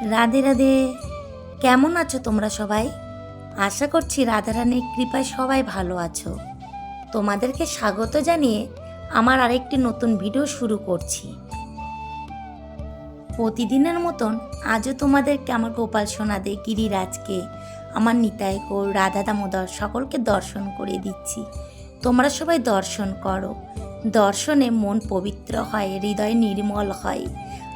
রাধে রাধে। কেমন আছো তোমরা সবাই? আশা করছি রাধারানীর কৃপায় সবাই ভালো আছো। তোমাদেরকে স্বাগত জানিয়ে আমার আরেকটি নতুন ভিডিও শুরু করছি। প্রতিদিনের মতন আজও তোমাদেরকে আমার গোপাল সোনাদে গিরিরাজকে, আমার নিতাই গৌর, রাধা দামোদর সকলকে দর্শন করে দিচ্ছি। তোমরা সবাই দর্শন করো। দর্শনে মন পবিত্র হয়, হৃদয় নির্মল হয়।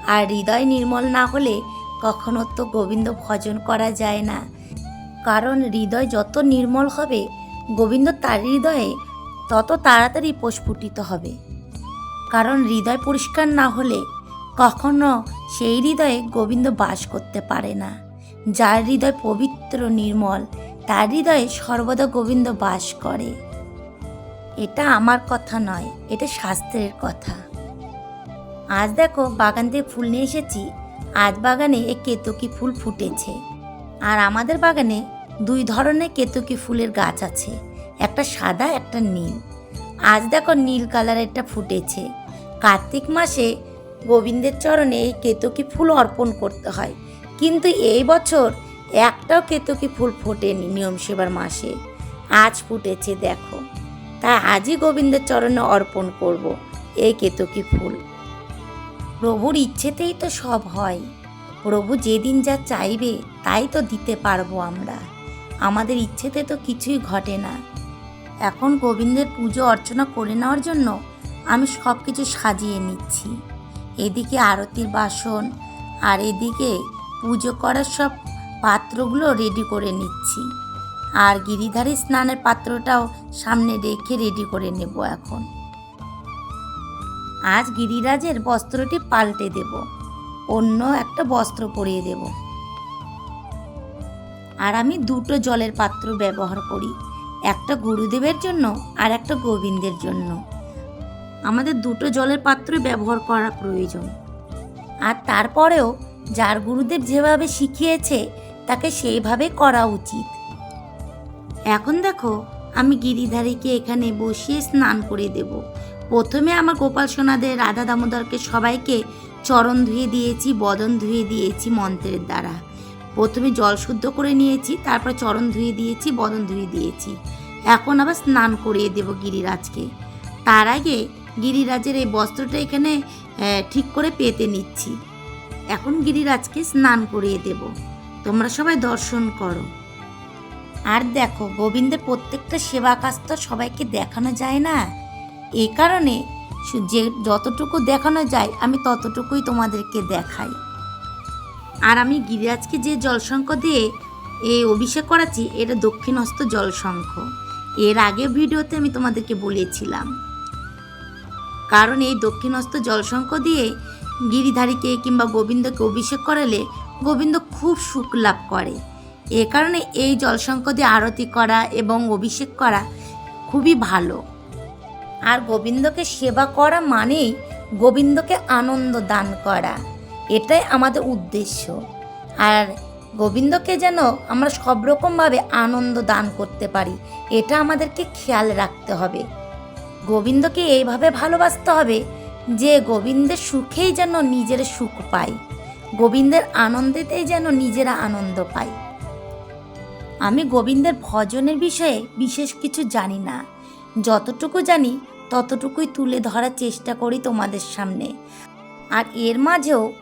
আর হৃদয় নির্মল না হলে কখনো তো গোবিন্দ ভজন করা যায় না। কারণ হৃদয় যত নির্মল হবে, গোবিন্দ তার হৃদয়ে তত তাড়াতাড়ি প্রস্ফুটিত হবে। কারণ হৃদয় পরিষ্কার না হলে কখনো সেই হৃদয়ে গোবিন্দ বাস করতে পারে না। যার হৃদয় পবিত্র, নির্মল, তার হৃদয়ে সর্বদা গোবিন্দ বাস করে। এটা আমার কথা নয়, এটা শাস্ত্রের কথা। আজ দেখো বাগান থেকে ফুল নিয়ে এসেছি। আজ বাগানে এ কেতকী ফুল ফুটেছে। আর আমাদের বাগানে দুই ধরনের কেতকী ফুলের গাছ আছে, একটা সাদা, একটা নীল। আজ দেখো নীল কালারেরটা ফুটেছে। কার্তিক মাসে গোবিন্দের চরণে এই কেতকী ফুল অর্পণ করতে হয়। কিন্তু এই বছর একটাও কেতকী ফুল ফোটেনি নিয়ম সেবার মাসে। আজ ফুটেছে, দেখো। তাই আজই গোবিন্দের চরণে অর্পণ করব এই কেতকী ফুল। প্রভুর ইচ্ছেতেই তো সব হয়। প্রভু যেদিন যা চাইবে, তাই তো দিতে পারব আমরা। আমাদের ইচ্ছেতে তো কিছুই ঘটে না। এখন গোবিন্দের পুজো অর্চনা করে নেওয়ার জন্য আমি সব কিছু সাজিয়ে নিচ্ছি। এদিকে আরতির বাসন আর এদিকে পুজো করার সব পাত্রগুলো রেডি করে নিচ্ছি। আর গিরিধারী স্নানের পাত্রটাও সামনে রেখে রেডি করে নেব এখন। আজ গিরিরাজের বস্ত্রটি পাল্টে দেব, অন্য একটা বস্ত্র পরিয়ে দেব। আর আমি দুটো জলের পাত্র ব্যবহার করি, একটা গুরুদেবের জন্য আর একটা গোবিন্দের জন্য। আমাদের দুটো জলের পাত্র ব্যবহার করা প্রয়োজন। আর তারপরেও যার গুরুদেব যেভাবে শিখিয়েছে, তাকে সেইভাবে করা উচিত। এখন দেখো, আমি গিরিধারীকে এখানে বসিয়ে স্নান করে দেব। প্রথমে আমার গোপাল সোনাদের রাধা দামোদরকে সবাইকে চরণ ধুয়ে দিয়েছি, বদন ধুয়ে দিয়েছি মন্ত্রের দ্বারা। প্রথমে জল শুদ্ধ করে নিয়েছি, তারপর চরণ ধুয়ে দিয়েছি, বদন ধুয়ে দিয়েছি। এখন আবার স্নান করিয়ে দেব গিরিরাজকে। তার আগে গিরিরাজের এই বস্ত্রটা এখানে ঠিক করে পেতে নিচ্ছি। এখন গিরিরাজকে স্নান করিয়ে দেব। তোমরা সবাই দর্শন করো। আর দেখো, গোবিন্দের প্রত্যেকটা সেবা কাজ তো সবাইকে দেখানো যায় না? এই কারণে যে যতটুকু দেখানো যায়, আমি ততটুকুই তোমাদেরকে দেখাই। আর আমি গিরিরাজকে যে জলশঙ্খ দিয়ে এই অভিষেক করাচ্ছি, এটা দক্ষিণহস্ত জলশঙ্খ। এর আগে ভিডিওতে আমি তোমাদেরকে বলেছিলাম। কারণ এই দক্ষিণহস্ত জলশঙ্খ দিয়ে গিরিধারীকে কিংবা গোবিন্দকে অভিষেক করালে গোবিন্দ খুব সুখ লাভ করে। এ কারণে এই জলশঙ্খ দিয়ে আরতি করা এবং অভিষেক করা খুবই ভালো। আর গোবিন্দকে সেবা করা মানেই গোবিন্দকে আনন্দ দান করা। এটাই আমাদের উদ্দেশ্য। আর গোবিন্দকে যেন আমরা সব রকমভাবে আনন্দ দান করতে পারি, এটা আমাদেরকে খেয়াল রাখতে হবে। গোবিন্দকে এইভাবে ভালোবাসতে হবে যে গোবিন্দের সুখেই যেন নিজের সুখ পাই গোবিন্দের আনন্দেতেই যেন নিজেরা আনন্দ পাই আমি গোবিন্দের ভজনের বিষয়ে বিশেষ কিছু জানি না। যতটুকু জানি ততটুকুই তুলে ধরার চেষ্টা করি তোমাদের সামনে। আর এর মাঝেও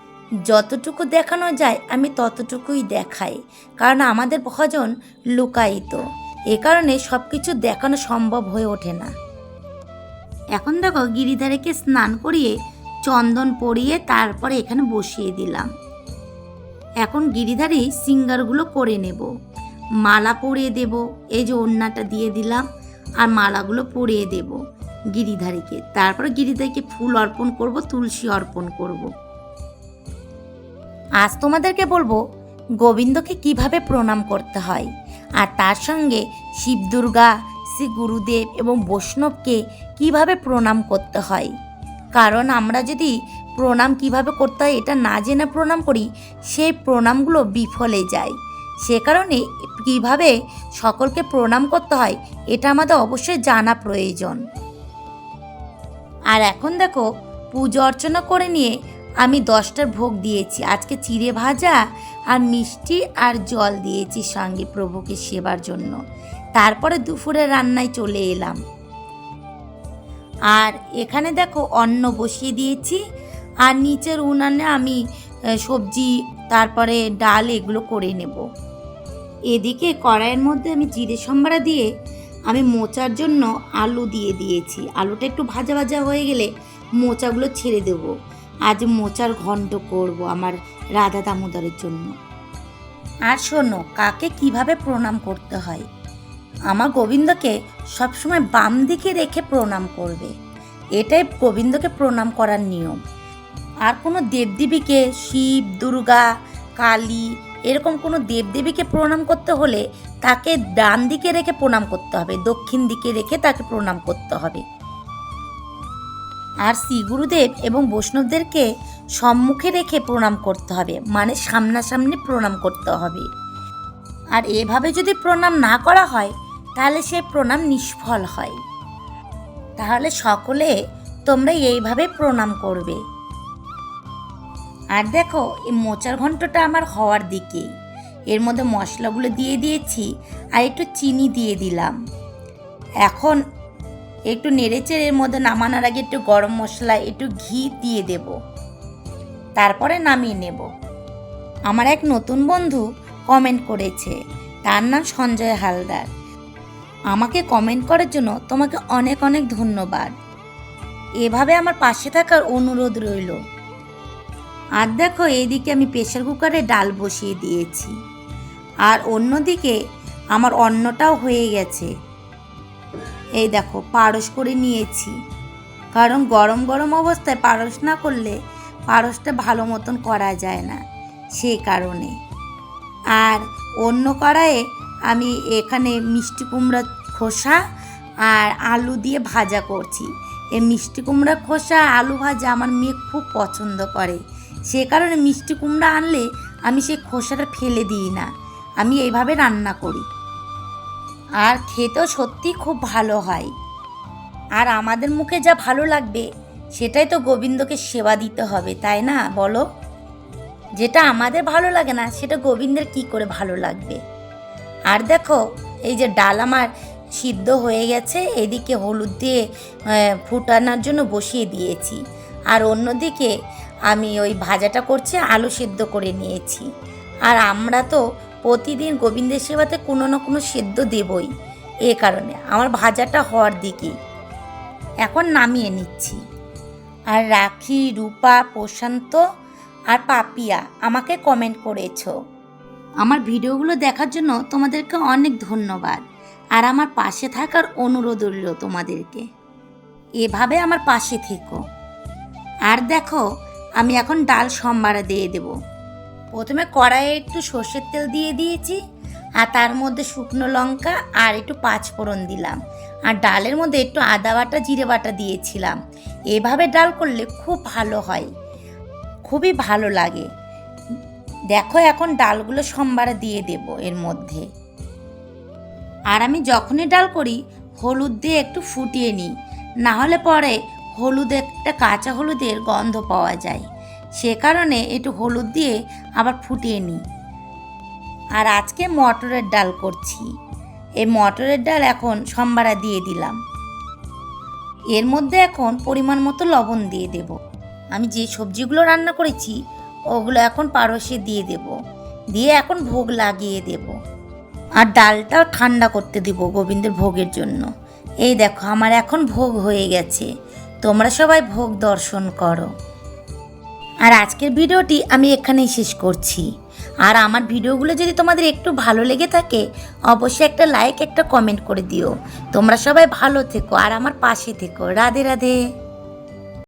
যতটুকু দেখানো যায়, আমি ততটুকুই দেখাই। কারণ আমাদের ভজন লুকায়িত। এ কারণে সব কিছু দেখানো সম্ভব হয়ে ওঠে না। এখন দেখো, গিরিধারেকে স্নান করিয়ে চন্দন পরিয়ে তারপরে এখানে বসিয়ে দিলাম। এখন গিরিধারী সিঙ্গারগুলো করে নেব। মালা পরিয়ে দেব, এই যে ওড়নাটা দিয়ে দিলাম, আর মালাগুলো পরিয়ে দেব। গিরিধারীকে। তারপরে গিরিধারীকে ফুল অর্পণ করব, তুলসী অর্পণ করব। আজ তোমাদেরকে বলব, গোবিন্দকে কীভাবে প্রণাম করতে হয়? আর তার সঙ্গে শিব দুর্গা, শ্রী গুরুদেব এবং বৈষ্ণবকে কীভাবে প্রণাম করতে হয়? কারণ আমরা যদি প্রণাম কীভাবে করতে হয়, এটা না জেনে প্রণাম করি, সেই প্রণামগুলো বিফলে যায়। সে কারণে কীভাবে সকলকে প্রণাম করতে হয়, এটা আমাদের অবশ্যই জানা প্রয়োজন। আর এখন দেখো, পুজো অর্চনা করে নিয়ে আমি দশটার ভোগ দিয়েছি। আজকে চিড়ে ভাজা আর মিষ্টি আর জল দিয়েছি সঙ্গে প্রভুকে সেবার জন্য। তারপরে দুপুরে রান্নায় চলে এলাম। আর এখানে দেখো অন্ন বসিয়ে দিয়েছি। আর নিচের উনানে আমি সবজি, তারপরে ডাল এগুলো করে নেব। এদিকে কড়াইয়ের মধ্যে আমি জিরে সম্বারা দিয়ে আমি মোচার জন্য আলু দিয়ে দিয়েছি। আলুটা একটু ভাজা ভাজা হয়ে গেলে মোচাগুলো ছেড়ে দেবো। আজ মোচার ঘন্ট করব আমার রাধা দামোদরের জন্য। আর শোনো, কাকে কীভাবে প্রণাম করতে হয়? আমার গোবিন্দকে সবসময় বাম দিকে রেখে প্রণাম করবে। এটাই গোবিন্দকে প্রণাম করার নিয়ম। আর কোনো দেবদেবীকে শিব, দুর্গা, কালী এরকম কোনো দেবদেবীকে প্রণাম করতে হলে তাকে ডান দিকে রেখে প্রণাম করতে হবে, দক্ষিণ দিকে রেখে তাকে প্রণাম করতে হবে। আর শ্রী গুরুদেব এবং বৈষ্ণবদেরকে সম্মুখে রেখে প্রণাম করতে হবে মানে সামনাসামনি প্রণাম করতে হবে। আর এভাবে যদি প্রণাম না করা হয়, তাহলে সে প্রণাম নিষ্ফল হয়। তাহলে সকলে তোমরা এইভাবে প্রণাম করবে। আর দেখো, এই মোচার ঘন্টটা আমার হওয়ার দিকে এর মধ্যে মশলাগুলো দিয়ে দিয়েছি আর একটু চিনি দিয়ে দিলাম। এখন একটু নেড়েচেড়ে এর মধ্যে নামানোর আগে একটু গরম মশলা, একটু ঘি দিয়ে দেব। তারপরে নামিয়ে নেব। আমার এক নতুন বন্ধু কমেন্ট করেছে, তার নাম সঞ্জয় হালদার। আমাকে কমেন্ট করার জন্য তোমাকে অনেক অনেক ধন্যবাদ। এভাবে আমার পাশে থাকার অনুরোধ রইল। আর দেখো, এইদিকে আমি প্রেশার কুকারে ডাল বসিয়ে দিয়েছি। আর অন্যদিকে আমার অন্নটাও হয়ে গেছে। এই দেখো, পারস করে নিয়েছি। কারণ গরম গরম অবস্থায় পারস না করলে পারসটা ভালো মতন করা যায় না সেই কারণে। আর অন্য কড়াইয়ে আমি এখানে মিষ্টি কুমড়া খোসা আর আলু দিয়ে ভাজা করছি। এই মিষ্টি কুমড়া খোসা, আলু ভাজা আমার মেয়ে খুব পছন্দ করে। সে কারণে মিষ্টি কুমড়া আনলে আমি সেই খোসাটা ফেলে দিই না। আমি এইভাবে রান্না করি। আর খেতেও সত্যি খুব ভালো হয়। আর আমাদের মুখে যা ভালো লাগবে, সেটাই তো গোবিন্দকে সেবা দিতে হবে, তাই না? বলো। যেটা আমাদের ভালো লাগে না, সেটা গোবিন্দের কি করে ভালো লাগবে? আর দেখো, এই যে ডাল আমার সিদ্ধ হয়ে গেছে, এদিকে হলুদ দিয়ে ফুটানোর জন্য বসিয়ে দিয়েছি। আর অন্যদিকে আমি ওই ভাজাটা করছি, আলু সিদ্ধ করে নিয়েছি। আর আমরা তো প্রতিদিন গোবিন্দের সেবাতে কোনো না কোনো সেদ্ধ দেবই। এ কারণে আমার ভাজাটা হওয়ার দিকেই এখন নামিয়ে নিচ্ছি। আর রাখি, রূপা, প্রশান্ত আর পাপিয়া আমাকে কমেন্ট করেছ। আমার ভিডিওগুলো দেখার জন্য তোমাদেরকে অনেক ধন্যবাদ। আর আমার পাশে থাকার অনুরোধ রইল তোমাদেরকে। এভাবে আমার পাশে থেকো। আর দেখো আমি এখন ডাল সম্বারা দিয়ে দেব। প্রথমে কড়াইয়ে একটু সর্ষের তেল দিয়ে দিয়েছি, আর তার মধ্যে শুকনো লঙ্কা আর একটু পাঁচ ফোড়ন দিলাম। আর ডালের মধ্যে একটু আদা বাটা, জিরে বাটা দিয়েছিলাম। এভাবে ডাল করলে খুব ভালো হয়, খুবই ভালো লাগে। দেখো এখন ডালগুলো সোমবারে দিয়ে দেব এর মধ্যে। আর আমি যখনই ডাল করি, হলুদ দিয়ে একটু ফুটিয়ে নিই না হলে পরে হলুদ, একটা কাঁচা হলুদের গন্ধ পাওয়া যায়। সে কারণে একটু হলুদ দিয়ে আবার ফুটিয়ে নিই। আর আজকে মটরের ডাল করছি। এই মটরের ডাল এখন সম্বারা দিয়ে দিলাম। এর মধ্যে এখন পরিমাণ মতো লবণ দিয়ে দেব। আমি যে সবজিগুলো রান্না করেছি, ওগুলো এখন পারসে দিয়ে দেব। দিয়ে এখন ভোগ লাগিয়ে দেব। আর ডালটাও ঠান্ডা করতে দিব গোবিন্দের ভোগের জন্য। এই দেখো, আমার এখন ভোগ হয়ে গেছে। তোমরা সবাই ভোগ দর্শন করো। আর আজকের ভিডিওটি আমি এখানেই শেষ করছি। আর আমার ভিডিওগুলো যদি তোমাদের একটু ভালো লেগে থাকে, অবশ্যই একটা লাইক একটা কমেন্ট করে দিও। তোমরা সবাই ভালো থেকো, আর আমার পাশে থেকো। রাধে রাধে।